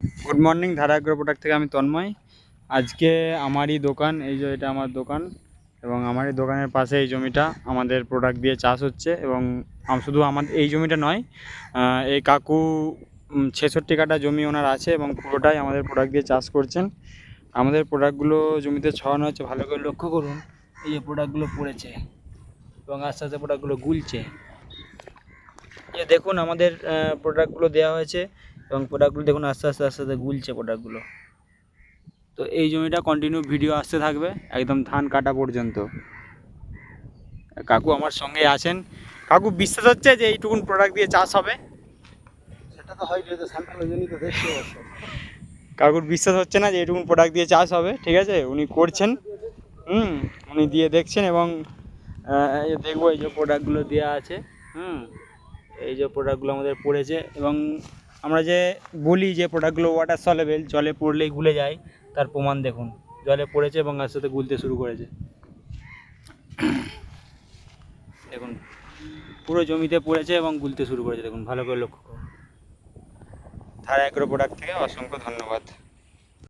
Good morning ধারা product থেকে আমি তন্ময়। আজকে আমারই দোকান, এই যে এটা আমার দোকান, এবং আমারই দোকানের পাশে এই জমিটা আমাদের প্রোডাক্ট দিয়ে চাষ হচ্ছে, এবং শুধু আমাদের এই জমিটা নয় এই কাকু ছেষট্টি কাটা জমি ওনার আছে, এবং পুরোটাই আমাদের প্রোডাক্ট দিয়ে চাষ করছেন। আমাদের প্রোডাক্টগুলো জমিতে ছড়ানো হচ্ছে, ভালো করে লক্ষ্য করুন, এই যে প্রোডাক্টগুলো পড়েছে, এবং আস্তে আস্তে প্রোডাক্টগুলো গুলছে। দেখুন, আমাদের প্রোডাক্টগুলো দেওয়া হয়েছে এবং প্রোডাক্টগুলো দেখুন আস্তে আস্তে আস্তে আস্তে গুলছে প্রোডাক্টগুলো তো এই জমিটা কন্টিনিউ ভিডিও আসতে থাকবে একদম ধান কাটা পর্যন্ত। কাকু আমার সঙ্গে আছেন। কাকু বিশ্বাস হচ্ছে যে এইটুকুন প্রোডাক্ট দিয়ে চাষ হবে? সেটা তো হয় তো কাকুর বিশ্বাস হচ্ছে না যে এইটুকুন প্রোডাক্ট দিয়ে চাষ হবে ঠিক আছে? উনি করছেন হুম উনি দিয়ে দেখছেন এবং দেখব এই যে প্রোডাক্টগুলো দেওয়া আছে হুম এই যে প্রোডাক্টগুলো আমাদের পড়েছে এবং আমরা যে বলি যে প্রোডাক্টগুলো ওয়াটার সলেবেল জলে পড়লেই গুলে যায়, তার প্রমাণ দেখুন। জলে পড়েছে এবং আস্তে আস্তে গুলতে শুরু করেছে। দেখুন, পুরো জমিতে পড়েছে এবং গুলতে শুরু করেছে। দেখুন, ভালো করে লক্ষ্য করুন। ধারা এগ্রো প্রোডাক্ট থেকে, অসংখ্য ধন্যবাদ।